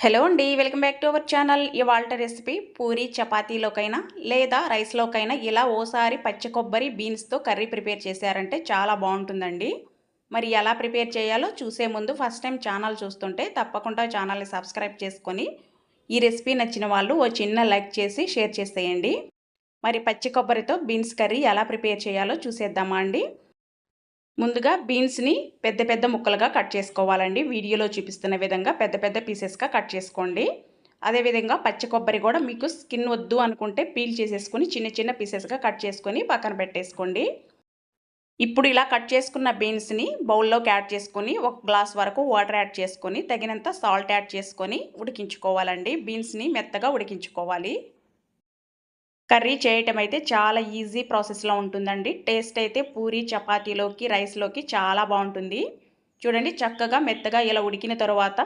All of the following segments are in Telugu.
హలో అండి welcome back to our channel. ఇవాళ రెసిపీ పూరి చపాతీలోకైనా లేదా రైస్లోకైనా ఇలా ఓసారి పచ్చి కొబ్బరి బీన్స్తో కర్రీ ప్రిపేర్ చేశారంటే చాలా బాగుంటుందండి. మరి ఎలా ప్రిపేర్ చేయాలో చూసే ముందు ఫస్ట్ టైం ఛానల్ చూస్తుంటే తప్పకుండా ఛానల్ని సబ్స్క్రైబ్ చేసుకొని ఈ రెసిపీ నచ్చిన వాళ్ళు ఓ చిన్న లైక్ చేసి షేర్ చేసేయండి. మరి పచ్చి కొబ్బరితో బీన్స్ కర్రీ ఎలా ప్రిపేర్ చేయాలో చూసేద్దామా అండి? ముందుగా బీన్స్ని పెద్ద పెద్ద ముక్కలుగా కట్ చేసుకోవాలండి. వీడియోలో చూపిస్తున్న విధంగా పెద్ద పెద్ద పీసెస్గా కట్ చేసుకోండి. అదేవిధంగా పచ్చి కొబ్బరి కూడా మీకు స్కిన్ వద్దు అనుకుంటే పీల్ చేసేసుకొని చిన్న చిన్న పీసెస్గా కట్ చేసుకొని పక్కన పెట్టేసుకోండి. ఇప్పుడు ఇలా కట్ చేసుకున్న బీన్స్ని బౌల్లోకి యాడ్ చేసుకొని ఒక గ్లాస్ వరకు వాటర్ యాడ్ చేసుకొని తగినంత సాల్ట్ యాడ్ చేసుకొని ఉడికించుకోవాలండి. బీన్స్ని మెత్తగా ఉడికించుకోవాలి. కర్రీ చేయటం అయితే చాలా ఈజీ ప్రాసెస్లో ఉంటుందండి. టేస్ట్ అయితే పూరి చపాతీలోకి రైస్లోకి చాలా బాగుంటుంది. చూడండి చక్కగా మెత్తగా ఇలా ఉడికిన తర్వాత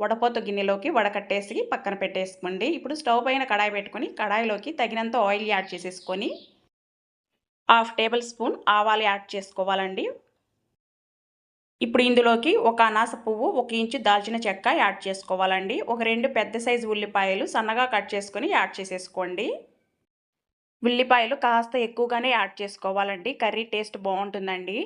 వడపోత గిన్నెలోకి వడకట్టేసి పక్కన పెట్టేసుకోండి. ఇప్పుడు స్టవ్ పైన కడాయి పెట్టుకొని కడాయిలోకి తగినంత ఆయిల్ యాడ్ చేసేసుకొని హాఫ్ టేబుల్ స్పూన్ ఆవాలు యాడ్ చేసుకోవాలండి. ఇప్పుడు ఇందులోకి ఒక అనాస పువ్వు ఒక ఇంచు దాల్చిన చెక్క యాడ్ చేసుకోవాలండి. ఒక రెండు పెద్ద సైజు ఉల్లిపాయలు సన్నగా కట్ చేసుకొని యాడ్ చేసేసుకోండి. ఉల్లిపాయలు కాస్త ఎక్కువగానే యాడ్ చేసుకోవాలండి. కర్రీ టేస్ట్ బాగుంటుందండి.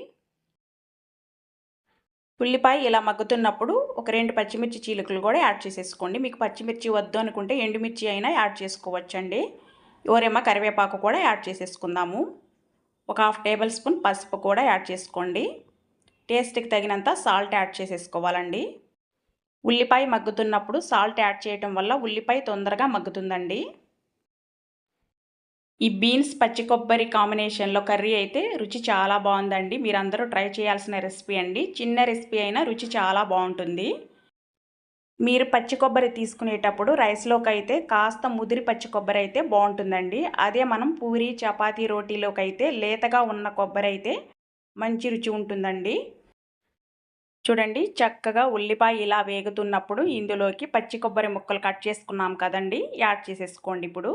ఉల్లిపాయ ఇలా మగ్గుతున్నప్పుడు ఒక రెండు పచ్చిమిర్చి చీలుకలు కూడా యాడ్ చేసేసుకోండి. మీకు పచ్చిమిర్చి వద్దు అనుకుంటే ఎండుమిర్చి అయినా యాడ్ చేసుకోవచ్చండి. ఎవరేమో కరివేపాకు కూడా యాడ్ చేసేసుకుందాము. ఒక హాఫ్ టేబుల్ స్పూన్ పసుపు కూడా యాడ్ చేసుకోండి. టేస్ట్కి తగినంత సాల్ట్ యాడ్ చేసేసుకోవాలండి. ఉల్లిపాయ మగ్గుతున్నప్పుడు సాల్ట్ యాడ్ చేయటం వల్ల ఉల్లిపాయ తొందరగా మగ్గుతుందండి. ఈ బీన్స్ పచ్చి కొబ్బరి కాంబినేషన్లో కర్రీ అయితే రుచి చాలా బాగుందండి. మీరందరూ ట్రై చేయాల్సిన రెసిపీ అండి. చిన్న రెసిపీ అయినా రుచి చాలా బాగుంటుంది. మీరు పచ్చి కొబ్బరి తీసుకునేటప్పుడు రైస్లోకి అయితే కాస్త ముదిరి పచ్చి కొబ్బరి అయితే బాగుంటుందండి. అదే మనం పూరి చపాతీ రోటీలోకి అయితే లేతగా ఉన్న కొబ్బరి అయితే మంచి రుచి ఉంటుందండి. చూడండి చక్కగా ఉల్లిపాయ ఇలా వేగుతున్నప్పుడు ఇందులోకి పచ్చి కొబ్బరి ముక్కలు కట్ చేసుకున్నాం కదండి. యాడ్ చేసేసుకోండి ఇప్పుడు.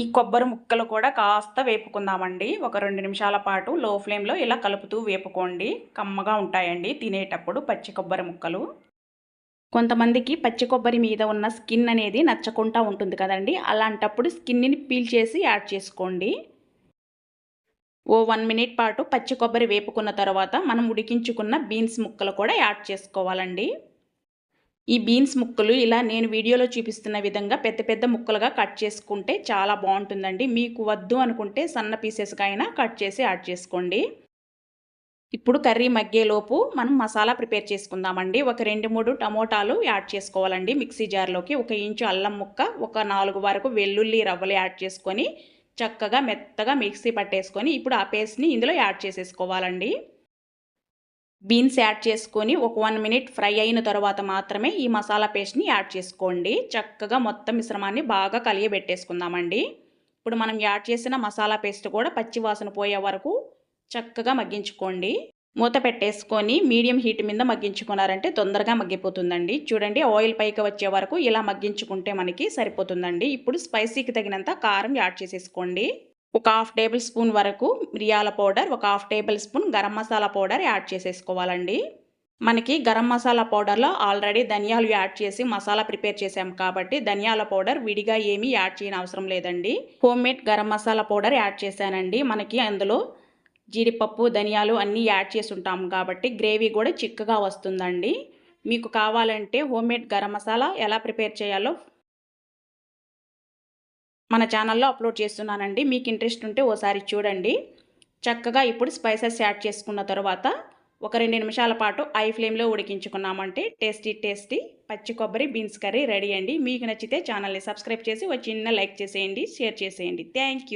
ఈ కొబ్బరి ముక్కలు కూడా కాస్త వేపుకుందామండి. ఒక రెండు నిమిషాల పాటు లో ఫ్లేమ్లో ఇలా కలుపుతూ వేపుకోండి. కమ్మగా ఉంటాయండి తినేటప్పుడు పచ్చి కొబ్బరి ముక్కలు. కొంతమందికి పచ్చి కొబ్బరి మీద ఉన్న స్కిన్ అనేది నచ్చకుండా ఉంటుంది కదండి. అలాంటప్పుడు స్కిన్ని పీల్ చేసి యాడ్ చేసుకోండి. ఓ వన్ మినిట్ పాటు పచ్చి కొబ్బరి వేపుకున్న తర్వాత మనం ఉడికించుకున్న బీన్స్ ముక్కలు కూడా యాడ్ చేసుకోవాలండి. ఈ బీన్స్ ముక్కలు ఇలా నేను వీడియోలో చూపిస్తున్న విధంగా పెద్ద పెద్ద ముక్కలుగా కట్ చేసుకుంటే చాలా బాగుంటుందండి. మీకు వద్దు అనుకుంటే సన్న పీసెస్గా అయినా కట్ చేసి యాడ్ చేసుకోండి. ఇప్పుడు కర్రీ మగ్గేలోపు మనం మసాలా ప్రిపేర్ చేసుకుందామండి. ఒక రెండు మూడు టమోటాలు యాడ్ చేసుకోవాలండి. మిక్సీ జార్లోకి ఒక ఇంచు అల్లం ముక్క ఒక నాలుగు వరకు వెల్లుల్లి రవ్వలు యాడ్ చేసుకొని చక్కగా మెత్తగా మిక్సీ పట్టేసుకొని ఇప్పుడు ఆ పేస్ట్ని ఇందులో యాడ్ చేసేసుకోవాలండి. బీన్స్ యాడ్ చేసుకొని ఒక వన్ మినిట్ ఫ్రై అయిన తర్వాత మాత్రమే ఈ మసాలా పేస్ట్ని యాడ్ చేసుకోండి. చక్కగా మొత్తం మిశ్రమాన్ని బాగా కలియబెట్టేసుకుందామండి. ఇప్పుడు మనం యాడ్ చేసిన మసాలా పేస్ట్ కూడా పచ్చి వాసన పోయే వరకు చక్కగా మగ్గించుకోండి. మూత పెట్టేసుకొని మీడియం హీట్ మీద మగ్గించుకున్నారంటే తొందరగా మగ్గిపోతుందండి. చూడండి ఆయిల్ పైకి వచ్చే వరకు ఇలా మగ్గించుకుంటే మనకి సరిపోతుందండి. ఇప్పుడు స్పైసీకి తగినంత కారం యాడ్ చేసేసుకోండి. ఒక హాఫ్ టేబుల్ స్పూన్ వరకు మిరియాల పౌడర్ ఒక half tablespoon garam masala powder add చేసేసుకోవాలండి. మనకి గరం మసాలా పౌడర్లో ఆల్రెడీ ధనియాలు యాడ్ చేసి మసాలా ప్రిపేర్ చేసాం కాబట్టి ధనియాల పౌడర్ విడిగా ఏమీ యాడ్ చేయని అవసరం లేదండి. Homemade garam masala powder add చేశానండి. మనకి అందులో జీడిపప్పు ధనియాలు అన్నీ యాడ్ చేసి ఉంటాం కాబట్టి గ్రేవీ కూడా చిక్కగా వస్తుందండి. మీకు కావాలంటే హోమ్ మేడ్ గరం మసాలా ఎలా ప్రిపేర్ చేయాలో మన ఛానల్లో అప్లోడ్ చేస్తున్నానండి. మీకు ఇంట్రెస్ట్ ఉంటే ఓసారి చూడండి. చక్కగా ఇప్పుడు స్పైసెస్ యాడ్ చేసుకున్న తర్వాత ఒక రెండు నిమిషాల పాటు ఐ ఫ్లేమ్లో ఉడికించుకున్నామంటే టేస్టీ టేస్టీ పచ్చి కొబ్బరి బీన్స్ కర్రీ రెడీ అండి. మీకు నచ్చితే ఛానల్ని సబ్స్క్రైబ్ చేసి ఒక చిన్న లైక్ చేసేయండి షేర్ చేసేయండి. థ్యాంక్